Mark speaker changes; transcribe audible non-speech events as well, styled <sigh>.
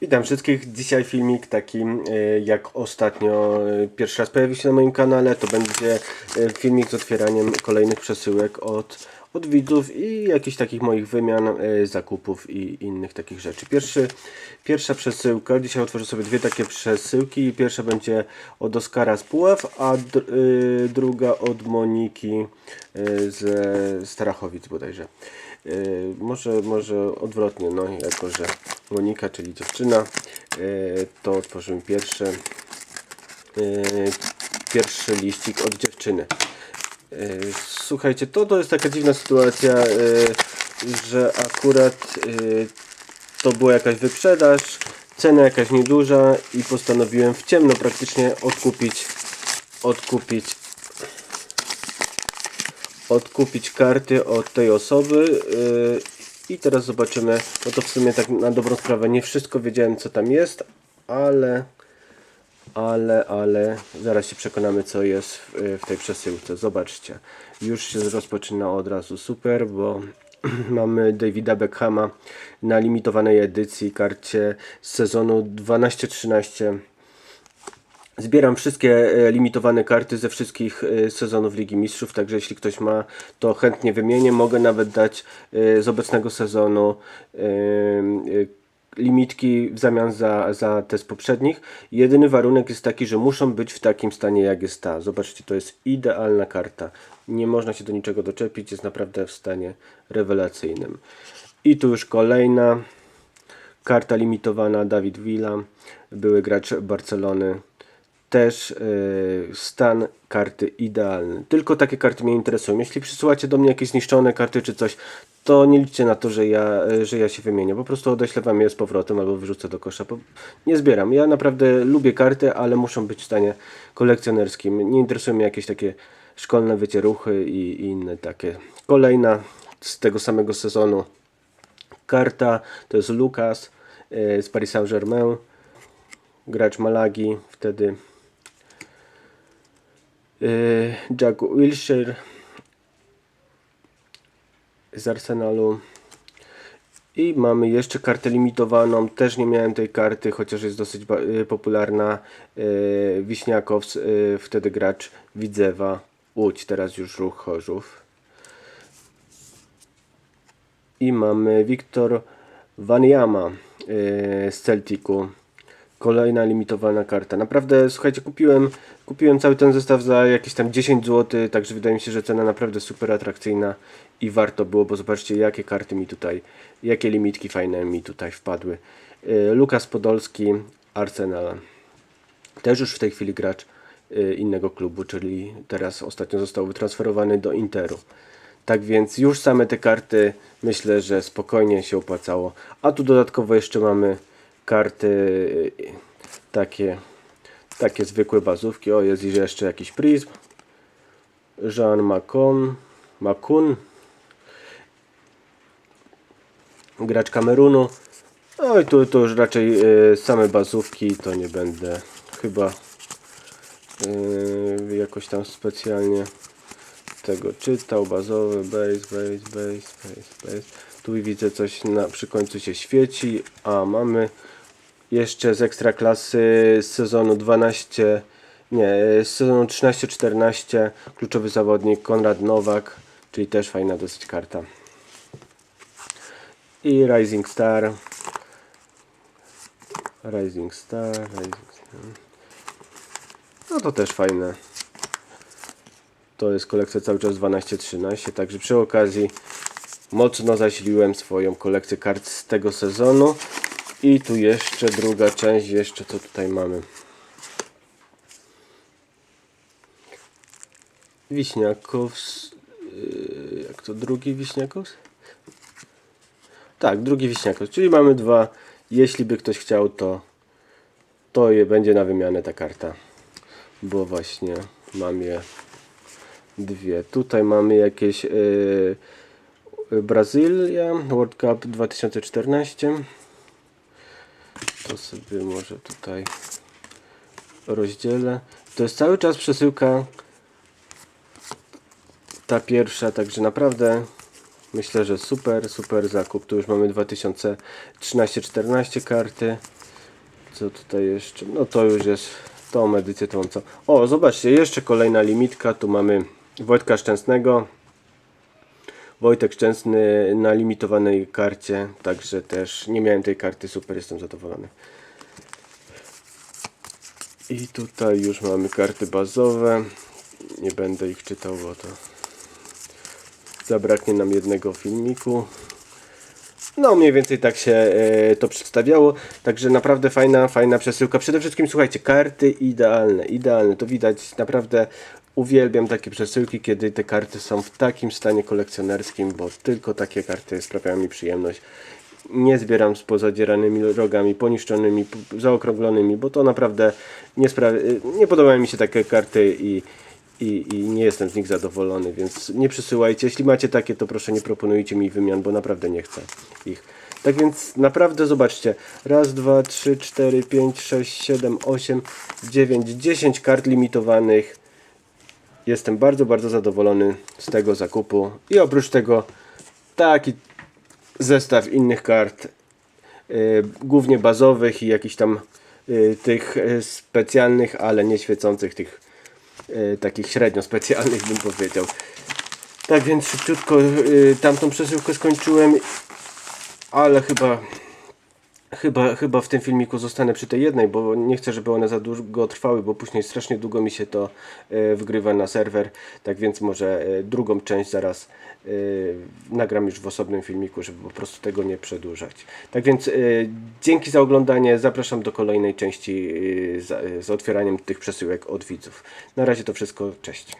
Speaker 1: Witam wszystkich. Dzisiaj filmik taki e, jak ostatnio e, pierwszy raz pojawi się na moim kanale. To będzie e, filmik z otwieraniem kolejnych przesyłek od, od widzów i jakichś takich moich wymian, e, zakupów i innych takich rzeczy. Pierwszy, pierwsza przesyłka. Dzisiaj otworzę sobie dwie takie przesyłki. Pierwsza będzie od Oskara z Puław, a dr, e, druga od Moniki e, ze Starachowic bodajże. Yy, może, może odwrotnie, no jako że Monika, czyli dziewczyna, yy, to otworzymy pierwszy, yy, pierwszy liścik od dziewczyny. Yy, Słuchajcie, to, to jest taka dziwna sytuacja, yy, że akurat yy, to była jakaś wyprzedaż, cena jakaś nieduża i postanowiłem w ciemno praktycznie odkupić, odkupić odkupić karty od tej osoby i teraz zobaczymy, no to w sumie tak na dobrą sprawę nie wszystko wiedziałem co tam jest, ale ale, ale zaraz się przekonamy co jest w, w tej przesyłce, zobaczcie. Już się rozpoczyna od razu. Super, bo <clears throat> mamy Davida Beckhama na limitowanej edycji karcie z sezonu 12-13 Zbieram wszystkie e, limitowane karty ze wszystkich e, sezonów Ligi Mistrzów, także jeśli ktoś ma, to chętnie wymienię. Mogę nawet dać z obecnego sezonu limitki w zamian za, za te z poprzednich. Jedyny warunek jest taki, że muszą być w takim stanie jak jest ta. Zobaczcie, to jest idealna karta. Nie można się do niczego doczepić, jest naprawdę w stanie rewelacyjnym. I tu już kolejna karta limitowana Dawid Villa, były gracz Barcelony też yy, stan karty idealny. Tylko takie karty mnie interesują. Jeśli przysyłacie do mnie jakieś zniszczone karty czy coś, to nie liczcie na to, że ja, yy, że ja się wymienię. Po prostu odeślę wam je z powrotem albo wyrzucę do kosza. Nie zbieram. Ja naprawdę lubię karty, ale muszą być w stanie kolekcjonerskim. Nie interesują mnie jakieś takie szkolne wycieruchy i, i inne takie. Kolejna z tego samego sezonu karta to jest Lucas yy, z Paris Saint-Germain gracz Malagi, wtedy Jack Wilshere z Arsenalu. I mamy jeszcze kartę limitowaną, też nie miałem tej karty, chociaż jest dosyć yy, popularna. Wiśniakows, yy, wtedy gracz Widzewa. Łódź, teraz już Ruch Chorzów. I mamy Wiktor Wanyama z Celticu. Kolejna limitowana karta. Naprawdę, słuchajcie, kupiłem, kupiłem cały ten zestaw za jakieś tam 10 zł, także wydaje mi się, że cena naprawdę super atrakcyjna i warto było, bo zobaczcie jakie karty mi tutaj, jakie limitki fajne mi tutaj wpadły. Yy, Lukas Podolski, Arsenal. Też już w tej chwili gracz y, innego klubu, czyli teraz ostatnio został wytransferowany do Interu. Tak więc już same te karty myślę, że spokojnie się opłacało. A tu dodatkowo jeszcze mamy karty takie, takie zwykłe bazówki. O, jest jeszcze jakiś Prism. Jean Macon, Macun. Gracz Kamerunu. No i tu, tu już raczej y, same bazówki, to nie będę chyba y, jakoś tam specjalnie tego czytał, bazowy, base, base, base, base, base. Tu widzę coś na, przy końcu się świeci, a mamy jeszcze z ekstraklasy z sezonu 12, nie, z sezonu 13-14 kluczowy zawodnik Konrad Nowak, czyli też fajna dosyć karta. I Rising Star. Rising Star, Rising Star. No to też fajne. To jest kolekcja cały czas 12-13, także przy okazji mocno zasiliłem swoją kolekcję kart z tego sezonu. I tu jeszcze druga część, jeszcze co tutaj mamy. Wiśniakows. Yy, jak to drugi Wiśniakows? Tak, drugi Wiśniakows, czyli mamy dwa. Jeśli by ktoś chciał, to to je będzie na wymianę ta karta. Bo właśnie mam je dwie. Tutaj mamy jakieś yy, Brazylia World Cup 2014. To sobie może tutaj rozdzielę. To jest cały czas przesyłka ta pierwsza, także naprawdę myślę, że super, super zakup. Tu już mamy 2013-14 karty. Co tutaj jeszcze? No to już jest tą edycję tą co. O, zobaczcie, jeszcze kolejna limitka. Tu mamy Wojtka Szczęsnego. Wojtek Szczęsny na limitowanej karcie, także też nie miałem tej karty, super, jestem zadowolony. I tutaj już mamy karty bazowe. Nie będę ich czytał, bo to zabraknie nam jednego filmiku. No, mniej więcej tak się e, to przedstawiało. Także naprawdę fajna, fajna przesyłka. Przede wszystkim, słuchajcie, karty idealne, idealne. To widać, naprawdę uwielbiam takie przesyłki, kiedy te karty są w takim stanie kolekcjonerskim, bo tylko takie karty sprawiają mi przyjemność. Nie zbieram z pozadzieranymi rogami, poniszczonymi, zaokrąglonymi, bo to naprawdę nie, sprawia, nie podobają mi się takie karty i, i, i nie jestem z nich zadowolony, więc nie przysyłajcie. Jeśli macie takie, to proszę nie proponujcie mi wymian, bo naprawdę nie chcę ich. Tak więc naprawdę zobaczcie. Raz, dwa, trzy, cztery, pięć, sześć, siedem, osiem, dziewięć, dziesięć kart limitowanych. Jestem bardzo, bardzo zadowolony z tego zakupu. I oprócz tego taki zestaw innych kart, y, głównie bazowych i jakichś tam y, tych y, specjalnych, ale nie świecących, tych y, takich średnio specjalnych bym powiedział. Tak więc szybciutko y, tamtą przesyłkę skończyłem, ale chyba Chyba, chyba w tym filmiku zostanę przy tej jednej, bo nie chcę, żeby one za długo trwały, bo później strasznie długo mi się to e, wgrywa na serwer. Tak więc może e, drugą część zaraz e, nagram już w osobnym filmiku, żeby po prostu tego nie przedłużać. Tak więc dzięki za oglądanie. Zapraszam do kolejnej części z otwieraniem tych przesyłek od widzów. Na razie to wszystko. Cześć.